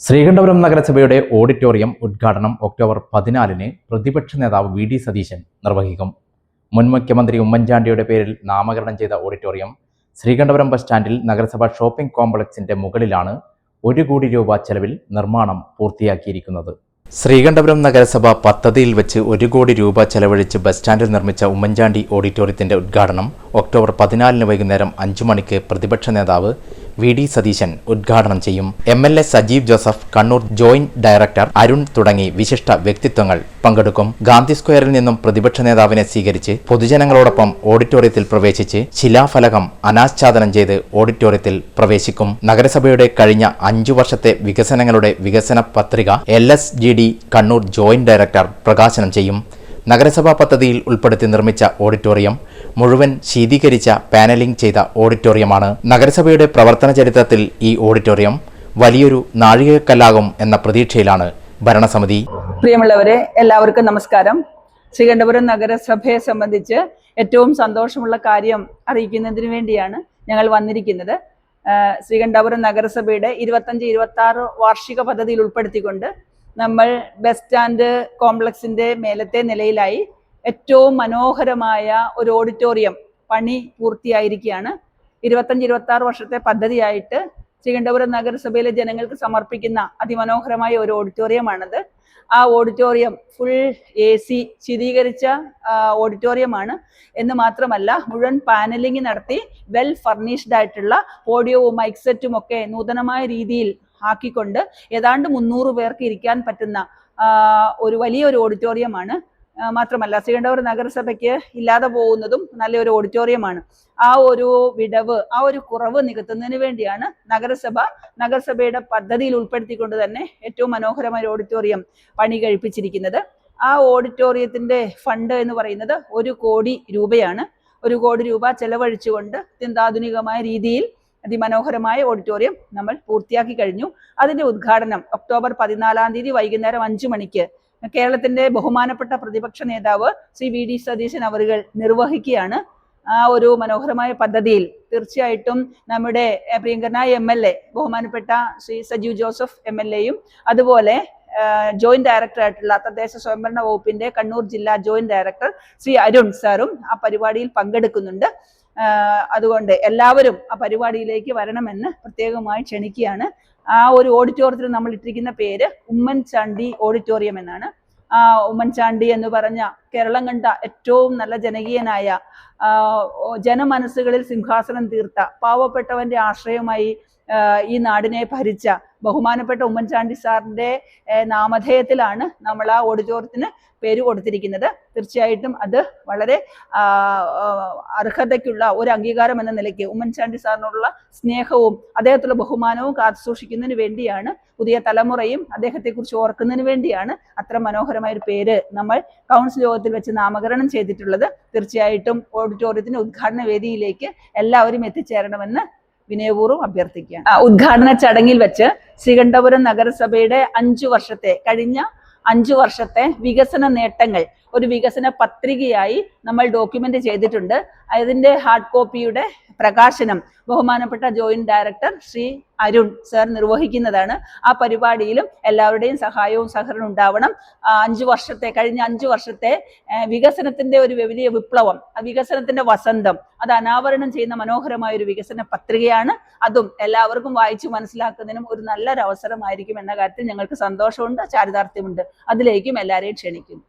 ശ്രീകണ്ഠപുരം നഗരസഭയുടെ ഓഡിറ്റോറിയം ഉദ്ഘാടനം ഒക്ടോബർ പതിനാലിന് പ്രതിപക്ഷ നേതാവ് വി ഡി സതീശൻ നിർവഹിക്കും. മുൻ മുഖ്യമന്ത്രി ഉമ്മൻചാണ്ടിയുടെ പേരിൽ നാമകരണം ചെയ്ത ഓഡിറ്റോറിയം ശ്രീകണ്ഠപുരം ബസ് സ്റ്റാൻഡിൽ നഗരസഭാ ഷോപ്പിംഗ് കോംപ്ലക്സിന്റെ മുകളിലാണ് ഒരു കോടി രൂപ ചെലവിൽ നിർമ്മാണം പൂർത്തിയാക്കിയിരിക്കുന്നത്. ശ്രീകണ്ഠപുരം നഗരസഭ പദ്ധതിയിൽ വെച്ച് ഒരു കോടി രൂപ ചെലവഴിച്ച് ബസ് സ്റ്റാൻഡിൽ നിർമ്മിച്ച ഉമ്മൻചാണ്ടി ഓഡിറ്റോറിയത്തിന്റെ ഉദ്ഘാടനം ഒക്ടോബർ പതിനാലിന് വൈകുന്നേരം അഞ്ചു മണിക്ക് പ്രതിപക്ഷ നേതാവ് വി ഡി സതീശൻ ഉദ്ഘാടനം ചെയ്യും. M L A Sajeev Joseph Kannur joint director Arun തുടങ്ങി വിശിഷ്ട വ്യക്തിത്വങ്ങൾ പങ്കെടുക്കും. ഗാന്ധി സ്ക്വയറിൽ നിന്നും പ്രതിപക്ഷ നേതാവിനെ സ്വീകരിച്ച് പൊതുജനങ്ങളോടൊപ്പം ഓഡിറ്റോറിയത്തിൽ പ്രവേശിച്ച് ശിലാഫലകം അനാച്ഛാദനം ചെയ്ത് ഓഡിറ്റോറിയത്തിൽ പ്രവേശിക്കും. നഗരസഭയുടെ കഴിഞ്ഞ അഞ്ചു വർഷത്തെ വികസനങ്ങളുടെ വികസന പത്രിക L S G D Kannur joint director പ്രകാശനം ചെയ്യും. നഗരസഭാ പദ്ധതിയിൽ ഉൾപ്പെടുത്തി നിർമ്മിച്ച ഓഡിറ്റോറിയം മുഴുവൻ ശീതീകരിച്ച പാനലിംഗ് ചെയ്ത ഓഡിറ്റോറിയമാണ്. നഗരസഭയുടെ പ്രവർത്തന ചരിത്രത്തിൽ ഈ ഓഡിറ്റോറിയം വലിയൊരു നാഴികക്കല്ലാകും എന്ന പ്രതീക്ഷയിലാണ് ഭരണസമിതി. പ്രിയമുള്ളവരെ എല്ലാവർക്കും നമസ്കാരം. ശ്രീകണ്ഠപുരം നഗരസഭയെ സംബന്ധിച്ച് ഏറ്റവും സന്തോഷമുള്ള കാര്യം അറിയിക്കുന്നതിന് വേണ്ടിയാണ് ഞങ്ങൾ വന്നിരിക്കുന്നത്. ശ്രീകണ്ഠപുരം നഗരസഭയുടെ ഇരുപത്തഞ്ച് ഇരുപത്തി ആറ് വാർഷിക പദ്ധതിയിൽ ഉൾപ്പെടുത്തിക്കൊണ്ട് നമ്മൾ ബസ് സ്റ്റാൻഡ് കോംപ്ലക്സിന്റെ മേലത്തെ നിലയിലായി ഏറ്റവും മനോഹരമായ ഒരു ഓഡിറ്റോറിയം പണി പൂർത്തിയായിരിക്കുകയാണ്. ഇരുപത്തഞ്ച് ഇരുപത്തി ആറ് വർഷത്തെ പദ്ധതിയായിട്ട് ശ്രീകണ്ഠപുരം നഗരസഭയിലെ ജനങ്ങൾക്ക് സമർപ്പിക്കുന്ന അതിമനോഹരമായ ഒരു ഓഡിറ്റോറിയമാണത്. ആ ഓഡിറ്റോറിയം ഫുൾ എ സി ശീതീകരിച്ച ഓഡിറ്റോറിയമാണ്. എന്ന് മാത്രമല്ല മുഴുവൻ പാനലിംഗ് നടത്തി വെൽ ഫർണിഷ്ഡ് ആയിട്ടുള്ള ഓഡിയോവും മൈക്സെറ്റും ഒക്കെ നൂതനമായ രീതിയിൽ ആക്കിക്കൊണ്ട് ഏതാണ്ട് മുന്നൂറ് പേർക്ക് ഇരിക്കാൻ പറ്റുന്ന ഒരു വലിയൊരു ഓഡിറ്റോറിയമാണ്. മാത്രമല്ല ശ്രീകണ്ഠപുരം നഗരസഭയ്ക്ക് ഇല്ലാതെ പോകുന്നതും നല്ലൊരു ഓഡിറ്റോറിയമാണ്. ആ ഒരു വിടവ് ആ ഒരു കുറവ് നികത്തുന്നതിന് വേണ്ടിയാണ് നഗരസഭ നഗരസഭയുടെ പദ്ധതിയിൽ ഉൾപ്പെടുത്തിക്കൊണ്ട് തന്നെ ഏറ്റവും മനോഹരമായ ഓഡിറ്റോറിയം പണി കഴിപ്പിച്ചിരിക്കുന്നത്. ആ ഓഡിറ്റോറിയത്തിന്റെ ഫണ്ട് എന്ന് പറയുന്നത് ഒരു കോടി രൂപയാണ്. ഒരു കോടി രൂപ ചെലവഴിച്ചുകൊണ്ട് അത്യന്താധുനികമായ രീതിയിൽ അതിമനോഹരമായ ഓഡിറ്റോറിയം നമ്മൾ പൂർത്തിയാക്കി കഴിഞ്ഞു. അതിന്റെ ഉദ്ഘാടനം ഒക്ടോബർ പതിനാലാം തീയതി വൈകുന്നേരം അഞ്ചു മണിക്ക് കേരളത്തിന്റെ ബഹുമാനപ്പെട്ട പ്രതിപക്ഷ നേതാവ് ശ്രീ വി ഡി സതീശൻ അവറുകൾ നിർവഹിക്കുകയാണ്. ആ ഒരു മനോഹരമായ പദ്ധതിയിൽ തീർച്ചയായിട്ടും നമ്മുടെ പ്രിയങ്കരനായ എം എൽ എ ബഹുമാനപ്പെട്ട Shri Sajeev Joseph M L എയും അതുപോലെ ജോയിന്റ് ഡയറക്ടർ ആയിട്ടുള്ള തദ്ദേശ സ്വയംഭരണ വകുപ്പിന്റെ കണ്ണൂർ ജില്ലാ ജോയിന്റ് ഡയറക്ടർ ശ്രീ അരുൺ സാറും ആ പരിപാടിയിൽ പങ്കെടുക്കുന്നുണ്ട്. അതുകൊണ്ട് എല്ലാവരും ആ പരിപാടിയിലേക്ക് വരണമെന്ന് പ്രത്യേകമായി ക്ഷണിക്കുകയാണ്. ആ ഒരു ഓഡിറ്റോറിയത്തിൽ നമ്മൾ ഇട്ടിരിക്കുന്ന പേര് ഉമ്മൻചാണ്ടി ഓഡിറ്റോറിയം എന്നാണ്. ആ ഉമ്മൻചാണ്ടി എന്ന് പറഞ്ഞ കേരളം കണ്ട ഏറ്റവും നല്ല ജനകീയനായ ജനമനസ്സുകളിൽ സിംഹാസനം തീർത്ത പാവപ്പെട്ടവന്റെ ആശ്രയമായി ഈ നാടിനെ ഭരിച്ച ബഹുമാനപ്പെട്ട ഉമ്മൻചാണ്ടി സാറിന്റെ നാമധേയത്തിലാണ് നമ്മൾ ആ ഓഡിറ്റോറിയത്തിന് പേര് കൊടുത്തിരിക്കുന്നത്. തീർച്ചയായിട്ടും അത് വളരെ അർഹതയ്ക്കുള്ള ഒരു അംഗീകാരം എന്ന നിലയ്ക്ക് ഉമ്മൻചാണ്ടി സാറിനോടുള്ള സ്നേഹവും അദ്ദേഹത്തുള്ള ബഹുമാനവും കാത്തുസൂക്ഷിക്കുന്നതിന് വേണ്ടിയാണ് പുതിയ തലമുറയും അദ്ദേഹത്തെക്കുറിച്ച് ഓർക്കുന്നതിന് വേണ്ടിയാണ് അത്ര മനോഹരമായ ഒരു പേര് നമ്മൾ കൗൺസിൽ യോഗത്തിൽ വെച്ച് നാമകരണം ചെയ്തിട്ടുള്ളത്. തീർച്ചയായിട്ടും ഓഡിറ്റോറിയത്തിന്റെ ഉദ്ഘാടന വേദിയിലേക്ക് എല്ലാവരും എത്തിച്ചേരണമെന്ന് വിനയപൂർവം അഭ്യർത്ഥിക്കുകയാണ്. ഉദ്ഘാടന ചടങ്ങിൽ വെച്ച് ശ്രീകണ്ഠപുരം നഗരസഭയുടെ അഞ്ചു വർഷത്തെ കഴിഞ്ഞ അഞ്ചു വർഷത്തെ വികസന നേട്ടങ്ങൾ ഒരു വികസന പത്രികയായി നമ്മൾ ഡോക്യുമെന്റ് ചെയ്തിട്ടുണ്ട്. അതിന്റെ ഹാർഡ് കോപ്പിയുടെ പ്രകാശനം ബഹുമാനപ്പെട്ട joint director Shri Arun sir നിർവഹിക്കുന്നതാണ്. ആ പരിപാടിയിലും എല്ലാവരുടെയും സഹായവും സഹകരണം ഉണ്ടാവണം. അഞ്ചു വർഷത്തെ കഴിഞ്ഞ അഞ്ചു വർഷത്തെ വികസനത്തിന്റെ ഒരു വലിയ വിപ്ലവം വികസനത്തിന്റെ വസന്തം അത് അനാവരണം ചെയ്യുന്ന മനോഹരമായ ഒരു വികസന പത്രികയാണ്. അതും എല്ലാവർക്കും വായിച്ചു മനസ്സിലാക്കുന്നതിനും ഒരു നല്ലൊരു അവസരമായിരിക്കും എന്ന കാര്യത്തിൽ ഞങ്ങൾക്ക് സന്തോഷമുണ്ട് ചാരിതാർത്ഥ്യമുണ്ട്. അതിലേക്കും എല്ലാവരെയും ക്ഷണിക്കുന്നു.